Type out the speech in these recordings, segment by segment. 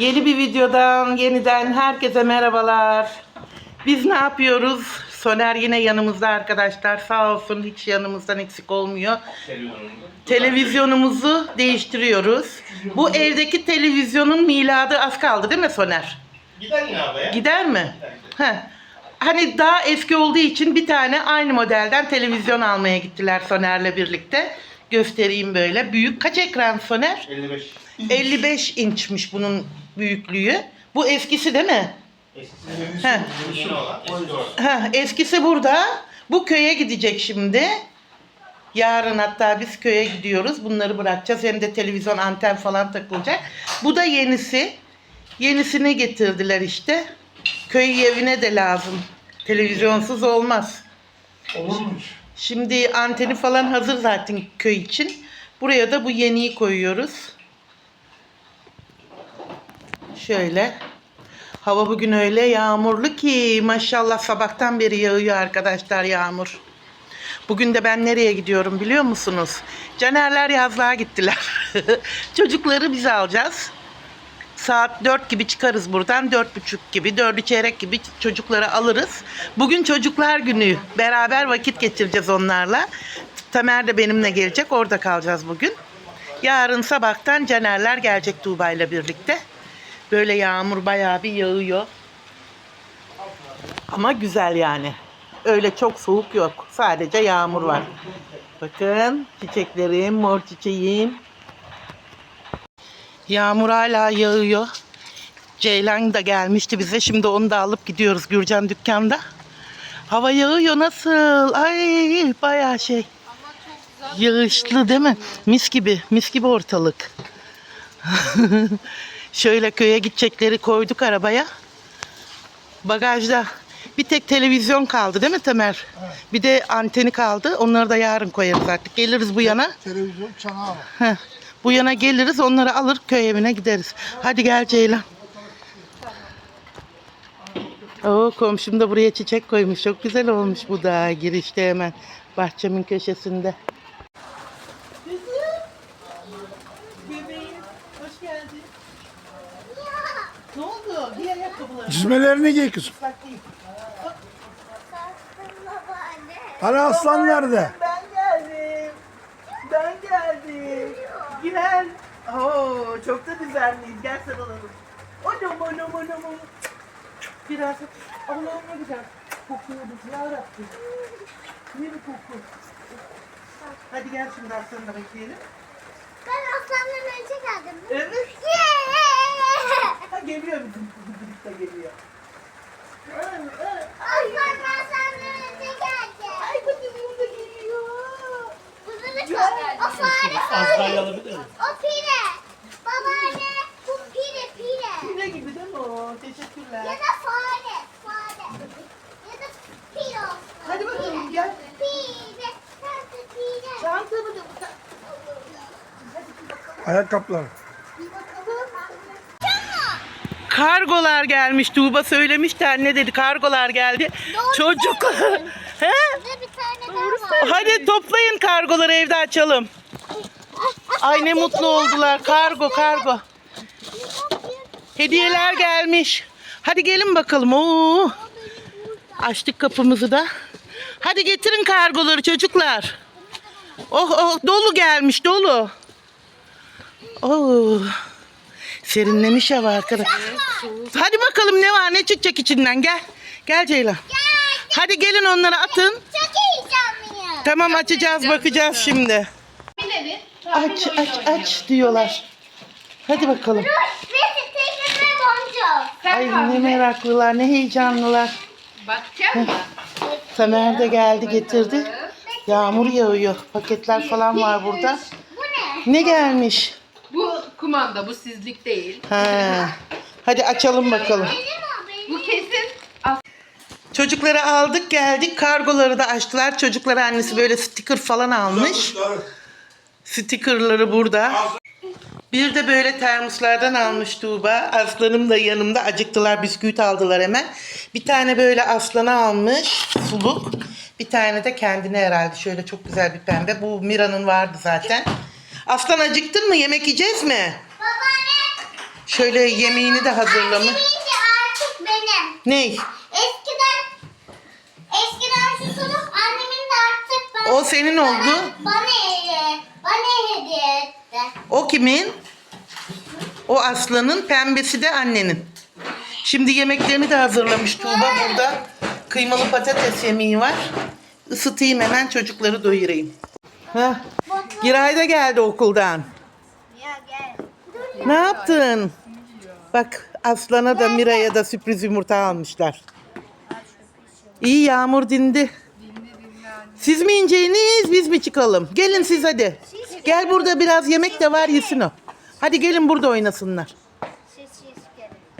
Yeni bir videodan yeniden herkese merhabalar. Biz ne yapıyoruz? Soner yine yanımızda arkadaşlar. Sağ olsun hiç yanımızdan eksik olmuyor. Televizyonumuzu değiştiriyoruz. Bu evdeki televizyonun miladı az kaldı değil mi Soner? Gider yine havaya. Gider mi? Heh. Hani daha eski olduğu için bir tane aynı modelden televizyon almaya gittiler Soner'le birlikte. Göstereyim böyle. Büyük. Kaç ekran Soner? 55. 55 inçmiş bunun büyüklüğü. Bu eskisi değil mi? Eskisi. Heh. Yeni olan eski olan. Ha, eskisi burada. Bu köye gidecek şimdi. Yarın hatta biz köye gidiyoruz. Bunları bırakacağız. Hem de televizyon anten falan takılacak. Bu da yenisi. Yenisini getirdiler işte. Köy evine de lazım. Televizyonsuz olmaz. Olurmuş. Şimdi anteni falan hazır zaten köy için. Buraya da bu yeniyi koyuyoruz. Şöyle. Hava bugün öyle yağmurlu ki maşallah sabahtan beri yağıyor arkadaşlar yağmur. Bugün de ben nereye gidiyorum biliyor musunuz? Canerler yazlığa gittiler. Çocukları biz alacağız. Saat 4 gibi çıkarız buradan. 4.30 gibi, 4'ü çeyrek gibi çocukları alırız. Bugün çocuklar günü. Beraber vakit geçireceğiz onlarla. Tamer de benimle gelecek. Orada kalacağız bugün. Yarın sabahtan Canerler gelecek Tuğba ile birlikte. Böyle yağmur bayağı bir yağıyor. Ama güzel yani. Öyle çok soğuk yok. Sadece yağmur var. Bakın çiçeklerim, mor çiçeğim. Yağmur hala yağıyor. Ceylan da gelmişti bize. Şimdi onu da alıp gidiyoruz Gürcan dükkanda. Hava yağıyor nasıl? Ay bayağı şey. Yağışlı değil mi? Mis gibi. Mis gibi ortalık. Şöyle köye gidecekleri koyduk arabaya. Bagajda bir tek televizyon kaldı değil mi Tamer? Bir de anteni kaldı. Onları da yarın koyarız artık. Geliriz bu yana. Televizyon çanağı var. Heh, bu yana geliriz onları alır köy evine gideriz. Hadi gel Ceylan. Oo, komşum da buraya çiçek koymuş. Çok güzel olmuş bu da girişte hemen bahçemin köşesinde. Bebeğim hoş geldin. Ne oldu? Giy Çizmelerini giy kızım. Hani aslan nerede? Ben geldim. Ben geldim. Gel. Oo, çok da düzenliyiz. Gel sarılalım. Anam anam anam. anam. Biraz Allah'ım ne güzel. Kokuyoruz ya Rabbim. Ne bir koku. Hadi gel şimdi aslanı da bekleyelim. Ben aslandan önce geldim. Evet. Ha geliyor bizim da geliyor. Aslan aslandan önce geldi. Ay kuzucuğum da geliyor. Bunu da çok. O fare alabilir miyim? O pire. Babaanne bu pire pire. Pire gibi değil mi o? Teşekkürler. Ya da fare. Fare. Ya da pire olsun. Hadi bakalım, Pire. gel. Pire. Tatlı pire. Çantamı da Ayakkabılar. Kargolar gelmiş. Tuğba söylemişti anne dedi. Kargolar geldi. Doğru Çocuk. He? Bir tane daha var. Hadi toplayın kargoları evde açalım. Ay ne mutlu oldular. Kargo kargo. Hediyeler gelmiş. Hadi gelin bakalım. Oo. Açtık kapımızı da. Hadi getirin kargoları çocuklar. Oh oh dolu gelmiş dolu. Oo. Serinlemiş hava arkada. Hadi bakalım ne var ne çıkacak içinden gel. Gel Ceylan. Hadi gelin onları atın. Çok heyecanlıyım. Tamam açacağız bakacağız şimdi. Aç aç aç diyorlar. Hadi bakalım. Ay ne meraklılar ne heyecanlılar. Bakacak mı? Tamer de geldi getirdi. Yağmur yağıyor. Paketler falan var burada. Bu ne? Ne gelmiş? Kumanda, bu sizlik değil. Ha. Hadi açalım bakalım. Bu kesin Çocukları aldık geldik. Kargoları da açtılar. Çocuklara annesi böyle sticker falan almış. Stickerları burada. Bir de böyle termoslardan almış Tuğba. Aslanım da yanımda acıktılar. Bisküvit aldılar hemen. Bir tane böyle aslana almış. Suluk. Bir tane de kendine herhalde. Şöyle çok güzel bir pembe. Bu Mira'nın vardı zaten. Aslan acıktın mı? Yemek yiyeceğiz mi? Babaanne. Şöyle yemeğini de hazırlamış. Anneminki artık benim. Ney? Eskiden eskiden şu suluk annemin de artık ben. O senin oldu. Bana hediye, bana hediye etti. O kimin? O Aslan'ın, pembesi de annenin. Şimdi yemeklerini de hazırlamış Tuğba burada. Kıymalı patates yemeği var. Isıtayım hemen çocukları doyurayım. Heh. Giray da geldi okuldan. Ya gel. Ne yaptın? Bak Aslan'a da Mira'ya da sürpriz yumurta almışlar. İyi yağmur dindi. Siz mi ineceğiniz biz mi çıkalım? Gelin siz hadi. Gel burada biraz yemek de var yesin o. Hadi gelin burada oynasınlar.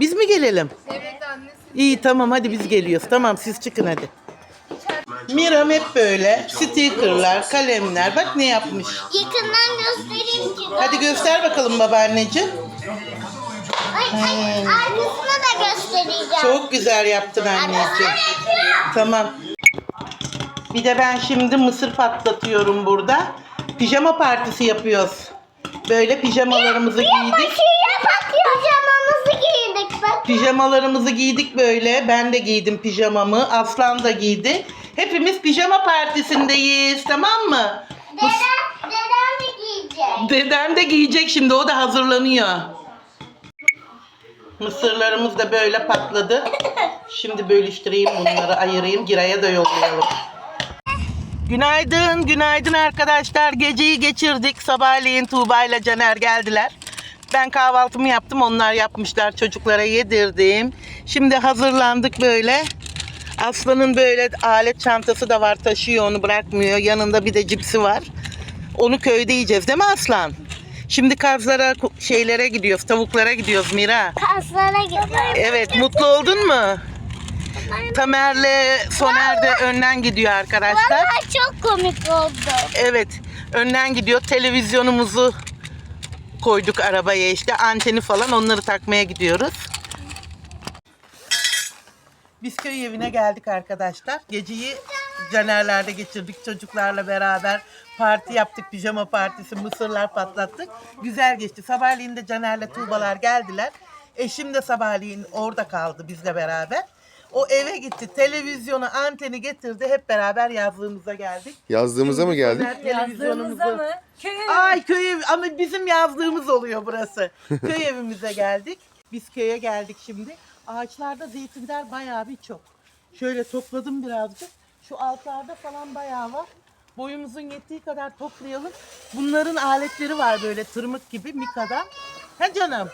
Biz mi gelelim? Evet annesi. İyi tamam hadi biz geliyoruz. Tamam siz çıkın hadi. Miram hep böyle stickerlar, kalemler. Bak ne yapmış. Yakından göstereyim ki. Hadi göster bakalım babaanneciğim. Ay, ay, arkasını da göstereceğim. Çok güzel yaptın anneciğim. Tamam. Bir de ben şimdi mısır patlatıyorum burada. Pijama partisi yapıyoruz. Böyle pijamalarımızı giydik. Başıya bakıyor. Pijamamızı giydik bak. Pijamalarımızı giydik böyle. Ben de giydim pijamamı. Aslan da giydi. Hepimiz pijama partisindeyiz. Tamam mı? Dedem, dedem de giyecek. Dedem de giyecek şimdi. O da hazırlanıyor. Mısırlarımız da böyle patladı. Şimdi bölüştüreyim bunları ayırayım. Giray'a da yollayalım. Günaydın, günaydın arkadaşlar. Geceyi geçirdik. Sabahleyin Tuğba ile Caner geldiler. Ben kahvaltımı yaptım, onlar yapmışlar. Çocuklara yedirdim. Şimdi hazırlandık böyle. Aslan'ın böyle alet çantası da var, taşıyor onu bırakmıyor. Yanında bir de cipsi var. Onu köyde yiyeceğiz değil mi Aslan? Şimdi kazlara, şeylere gidiyoruz, tavuklara gidiyoruz Mira. Kaslara gidiyor. Evet, mutlu oldun mu? Tamer'le Soner de önden gidiyor arkadaşlar. Vallahi çok komik oldu. Evet, önden gidiyor. Televizyonumuzu koyduk arabaya işte. Anteni falan onları takmaya gidiyoruz. Biz köy evine geldik arkadaşlar. Geceyi Canerler'de geçirdik çocuklarla beraber. Parti yaptık, pijama partisi, mısırlar patlattık. Güzel geçti. Sabahleyin de Caner'le Tuğbalar geldiler. Eşim de sabahleyin orada kaldı bizle beraber. O eve gitti, televizyonu, anteni getirdi. Hep beraber yazlığımıza geldik. Yazdığımıza mı geldik? Televizyonumuzu... Yazdığımızda mı? Köy evi. Ay köy evi ama bizim yazdığımız oluyor burası. köy evimize geldik. Biz köye geldik şimdi. Ağaçlarda zeytinler bayağı bir çok. Şöyle topladım birazcık. Şu altlarda falan bayağı var. Boyumuzun yettiği kadar toplayalım. Bunların aletleri var böyle tırmık gibi Mika'dan. He canım.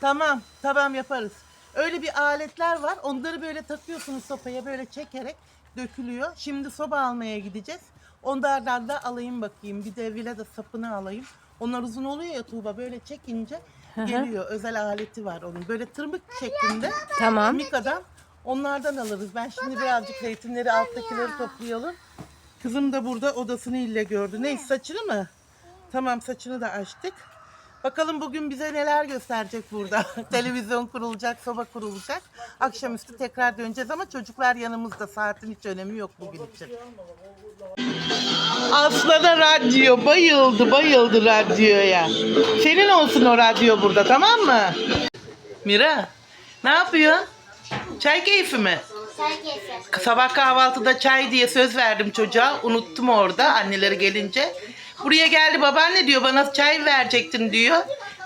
Tamam, tamam yaparız. Öyle bir aletler var. Onları böyle takıyorsunuz sopaya böyle çekerek dökülüyor. Şimdi soba almaya gideceğiz. Onlardan da alayım bakayım. Bir de villa da sapını alayım. Onlar uzun oluyor ya Tuğba böyle çekince geliyor. Özel aleti var onun. Böyle tırmık şeklinde. Tamam. Mika'dan. Onlardan alırız. Ben şimdi birazcık zeytinleri alttakileri toplayalım. Kızım da burada odasını ille gördü. Neyse saçını mı? Tamam saçını da açtık. Bakalım bugün bize neler gösterecek burada. Televizyon kurulacak, soba kurulacak. Akşamüstü tekrar döneceğiz ama çocuklar yanımızda. Saatin hiç önemi yok bugün için. Aslan'a radyo bayıldı, bayıldı radyoya. Senin olsun o radyo burada tamam mı? Mira, ne yapıyorsun? Çay keyfi mi? Sabah kahvaltıda çay diye söz verdim çocuğa. Unuttum orada anneleri gelince. Buraya geldi babaanne diyor bana çay verecektin diyor.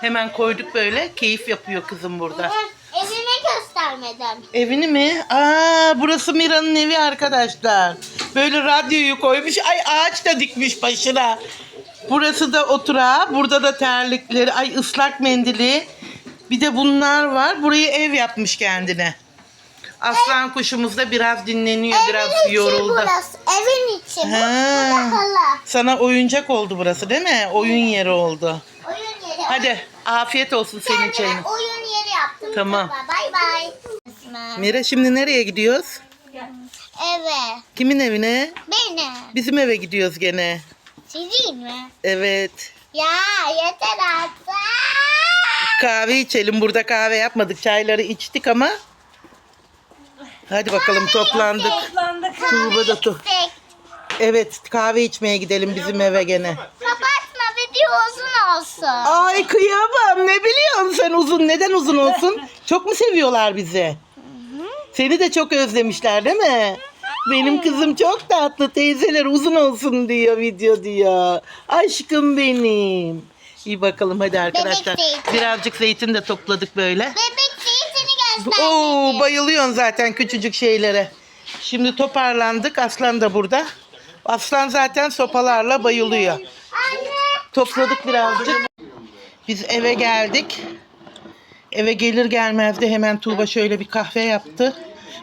Hemen koyduk böyle. Keyif yapıyor kızım burada. Evimi göstermeden. Evini mi? Aa burası Mira'nın evi arkadaşlar. Böyle radyoyu koymuş. Ay ağaç da dikmiş başına. Burası da oturağı. Burada da terlikleri. Ay ıslak mendili. Bir de bunlar var. Burayı ev yapmış kendine. Aslan kuşumuz da biraz dinleniyor. Biraz Evin içi yoruldu. burası. Evin içi. Bu, Ha. da hala. Sana oyuncak oldu burası değil mi? Oyun yeri oldu. Oyun yeri. Hadi afiyet olsun senin çayın. oyun yeri yaptım. Tamam. Bay bay. Mira şimdi nereye gidiyoruz? Eve. Kimin evine? Benim. Bizim eve gidiyoruz gene. Sizin mi? Evet. Ya yeter artık. Kahve içelim. Burada kahve yapmadık. Çayları içtik ama. Hadi bakalım toplandık. Toplandık. Tuğba da tu. Evet kahve içmeye gidelim bizim eve gene. Kapatma video uzun olsun. Ay kıyamam. Ne biliyorsun sen uzun? Neden uzun olsun? Çok mu seviyorlar bizi? Seni de çok özlemişler değil mi? Benim kızım çok tatlı. Teyzeler uzun olsun diyor video diyor. Aşkım benim. İyi bakalım hadi arkadaşlar. zeytin. Birazcık zeytin de topladık böyle. Bebek Oo bayılıyorsun zaten küçücük şeylere. Şimdi toparlandık. Aslan da burada. Aslan zaten sopalarla bayılıyor. Topladık birazcık. Biz eve geldik. Eve gelir gelmez de hemen Tuğba şöyle bir kahve yaptı.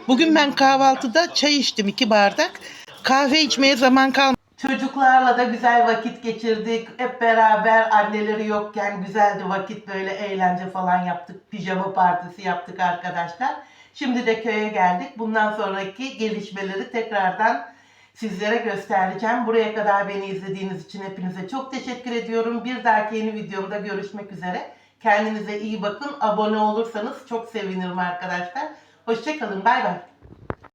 Bugün ben kahvaltıda çay içtim iki bardak. Kahve içmeye zaman kalmadı. Çocuklarla da güzel vakit geçirdik. Hep beraber anneleri yokken güzeldi vakit böyle eğlence falan yaptık. Pijama partisi yaptık arkadaşlar. Şimdi de köye geldik. Bundan sonraki gelişmeleri tekrardan sizlere göstereceğim. Buraya kadar beni izlediğiniz için hepinize çok teşekkür ediyorum. Bir dahaki yeni videomda görüşmek üzere. Kendinize iyi bakın. Abone olursanız çok sevinirim arkadaşlar. Hoşçakalın. Bay bay.